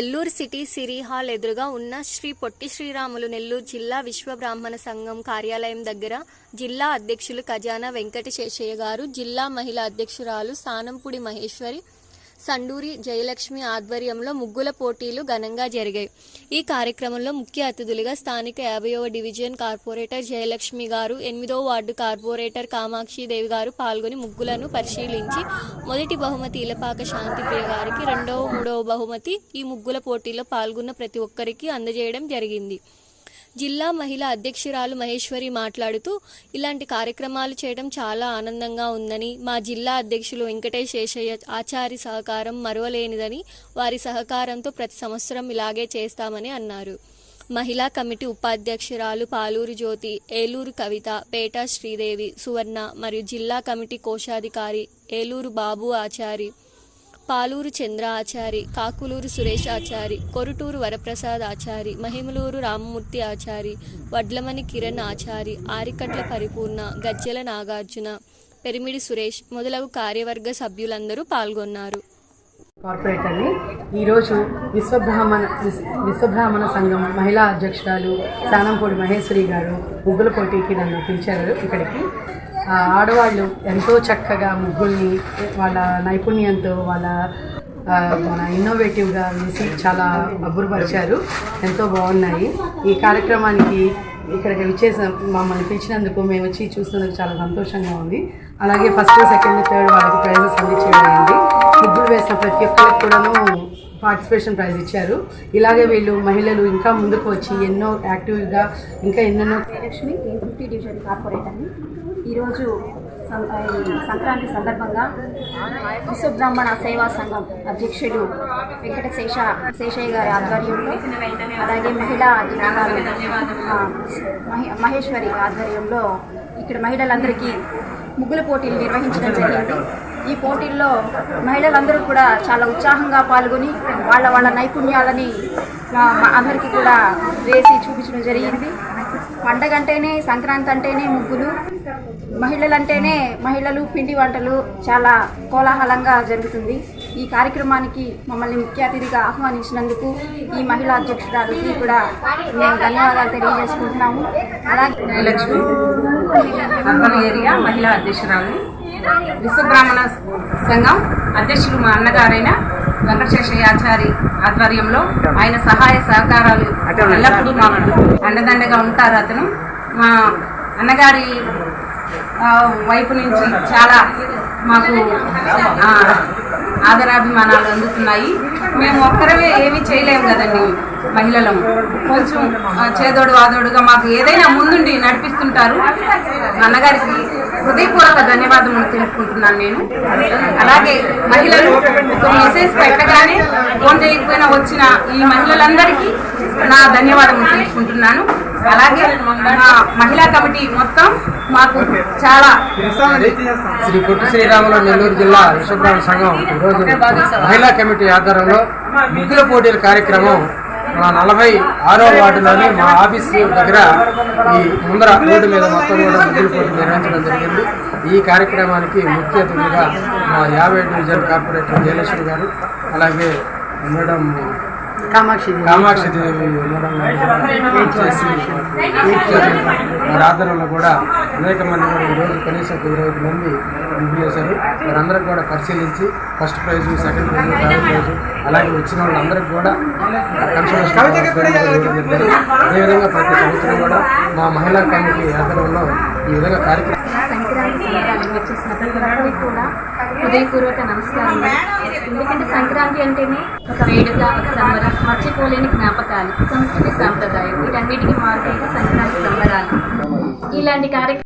Nellore city సిరీ hall ఎదురుగా ఉన్న శ్రీ పొట్టి శ్రీరాములు నెల్లూరు జిల్లా విశ్వ బ్రాహ్మణ సంఘం కార్యాలయం దగ్గర జిల్లా అధ్యక్షులు ఖజానా వెంకట శేషయ్య గారు జిల్లా మహిళా అధ్యక్షురాలు సానంపుడి మహేశ్వరి సండూరి జయలక్ష్మి ఆధ్వర్యంలో ముగ్గుల పోటీలు ఘనంగా జరిగాయి. ఈ కార్యక్రమంలో ముఖ్య అతిథులుగా స్థానిక యాభైవ డివిజన్ కార్పొరేటర్ జయలక్ష్మి గారు ఎనిమిదవ వార్డు కార్పొరేటర్ కామాక్షిదేవి గారు పాల్గొని ముగ్గులను పరిశీలించి మొదటి బహుమతి ఇలపాక శాంతిప్రియ గారికి రెండవ మూడవ బహుమతి ఈ ముగ్గుల పోటీలో పాల్గొన్న ప్రతి ఒక్కరికి అందజేయడం జరిగింది. జిల్లా మహిళా అధ్యక్షురాలు మహేశ్వరి మాట్లాడుతూ ఇలాంటి కార్యక్రమాలు చేయడం చాలా ఆనందంగా ఉందని మా జిల్లా అధ్యక్షులు వెంకటేష్ శేషయ్య ఆచారి సహకారం మరువలేనిదని వారి సహకారంతో ప్రతి సంవత్సరం ఇలాగే చేస్తామని అన్నారు. మహిళా కమిటీ ఉపాధ్యక్షురాలు పాలూరు జ్యోతి ఏలూరు కవిత పేట శ్రీదేవి సువర్ణ మరియు జిల్లా కమిటీ కోశాధికారి ఏలూరు బాబు ఆచారి. పాలూరు చంద్ర ఆచారి కాకులూరు సురేష్ ఆచారి కొరుటూరు వరప్రసాద్ ఆచారి మహిమలూరు రామమూర్తి ఆచారి వడ్లమణి కిరణ్ ఆచారి ఆరికట్ల పరిపూర్ణ గజ్జెల నాగార్జున పెరిమిడి సురేష్ మొదలగు కార్యవర్గ సభ్యులందరూ పాల్గొన్నారు. కార్పొరేటర్ని ఈరోజు విశ్వబ్రాహ్మణ విశ్వబ్రాహ్మణ సంఘం మహిళా అధ్యక్షురాలు సానంపూడి మహేశ్వరి గారు ముగ్గుల పోటీకి నన్ను పిలిచారు. ఇక్కడికి ఆడవాళ్ళు ఎంతో చక్కగా ముగ్గుల్ని వాళ్ళ నైపుణ్యంతో వాళ్ళ మన ఇన్నోవేటివ్గా వేసి చాలా అబ్బురపరిచారు. ఎంతో బాగున్నాయి. ఈ కార్యక్రమానికి ఇక్కడికి విచ్చేసిన మమ్మల్ని పిలిచినందుకు మేము వచ్చి చూసినందుకు చాలా సంతోషంగా ఉంది. అలాగే ఫస్ట్ సెకండ్ థర్డ్ వాళ్ళకి ప్రైజెస్ అందించడం ముగ్గులు వేసిన ప్రతి ఒక్కరికి కూడాను పార్టిసిపేషన్ ప్రైజ్ ఇచ్చారు. ఇలాగే వీళ్ళు మహిళలు ఇంకా ముందుకు వచ్చి ఎన్నో యాక్టివ్గా ఇంకా ఎన్నెన్నో లక్ష్మి డివిజన్ ఈరోజు సంక్రాంతి సందర్భంగా విశ్వబ్రాహ్మణ సేవా సంఘం అధ్యక్షుడు వెంకట శేష శేషయ్య గారి ఆధ్వర్యంలో అలాగే మహిళా అధ్యక్షురాలు మహేశ్వరి ఆధ్వర్యంలో ఇక్కడ మహిళలందరికీ ముగ్గుల పోటీలు నిర్వహించడం జరిగింది. ఈ పోటీల్లో మహిళలందరూ కూడా చాలా ఉత్సాహంగా పాల్గొని వాళ్ళ వాళ్ళ నైపుణ్యాలని మా అందరికీ కూడా వేసి చూపించడం జరిగింది. పండగ అంటేనే సంక్రాంతి అంటేనే ముగ్గులు మహిళలంటేనే మహిళలు పిండి వంటలు చాలా కోలాహలంగా జరుగుతుంది. ఈ కార్యక్రమానికి మమ్మల్ని ముఖ్య అతిథిగా ఆహ్వానించినందుకు ఈ మహిళా అధ్యక్షురాలకి కూడా మేము ధన్యవాదాలు తెలియజేసుకుంటున్నాము. అలాగే జయలక్ష్మి అర్బన్ ఏరియా మహిళా అధ్యక్షురాలు విశ్వబ్రాహ్మణ సంఘం అధ్యక్షులు మా అన్నగారైన వెంకటశేషయాచారి ఆధ్వర్యంలో ఆయన సహాయ సహకారాలు ఎల్లప్పుడూ మాకు అండదండగా ఉంటారు అతను. మా అన్నగారి వైపు నుంచి చాలా మాకు ఆదరాభిమానాలు అందుతున్నాయి. మేము ఒక్కరమే ఏమీ చేయలేము కదండి మహిళలం. కొంచెం చేదోడు వాదోడుగా మాకు ఏదైనా ముందుండి నడిపిస్తుంటారు. మా అన్నగారికి హృదయపూర్వక ధన్యవాదములు తెలుపుకుంటున్నాను నేను. అలాగే మహిళలు ఒక మెసేజ్ పెట్టగానే ఫోన్ చేయకపోయినా వచ్చిన ఈ మహిళలందరికీ నా ధన్యవాదములు తెలుపుకుంటున్నాను. అలాగే మా మహిళా కమిటీ మొత్తం మాకు చాలా శ్రీ పొట్టి శ్రీరాములు నెల్లూరు జిల్లా విశ్వబ్రాహ్మణ సంఘం ఈరోజు మహిళా కమిటీ ఆధ్వర్యంలో ముగ్గుల పోటీల కార్యక్రమం మా నలభై ఆరో వార్డులోని మా ఆఫీస్ దగ్గర ఈ ముందర రోడ్డు మీద మొత్తం కూడా ముగ్గులు పోటీ నిర్వహించడం జరిగింది. ఈ కార్యక్రమానికి ముఖ్య అతిథిగా మా యాభై డివిజన్ కార్పొరేటర్ జయలక్ష్మి గారు అలాగే మేడం కామాక్షి కామాక్షి దేవి వారి ఆధ్వర్యంలో కూడా అనేక మంది కూడా ఈరోజు కనీసం ఒక ఇరవై ఐదు మంది ముగ్గులు వేశారు వారందరికి కూడా పరిశీలించి first prize second prize third prize అలాగే వచ్చిన వాళ్ళందరికీ కూడా అదేవిధంగా ప్రతి సంవత్సరం కూడా మా మహిళా కమిటీ ఆధ్వర్యంలో ఈ విధంగా కార్యక్రమం వచ్చేసిన ప్రతి కూడా హృదయపూర్వక నమస్కారం. ఎందుకంటే సంక్రాంతి అంటేనే ఒక వేడుక ఒక సంబరం మర్చిపోలేని జ్ఞాపకాలు సంస్కృతి సాంప్రదాయం వీటన్నిటికీ మారుతాయి సంక్రాంతి సంబరాలు. ఇలాంటి కార్యక్రమం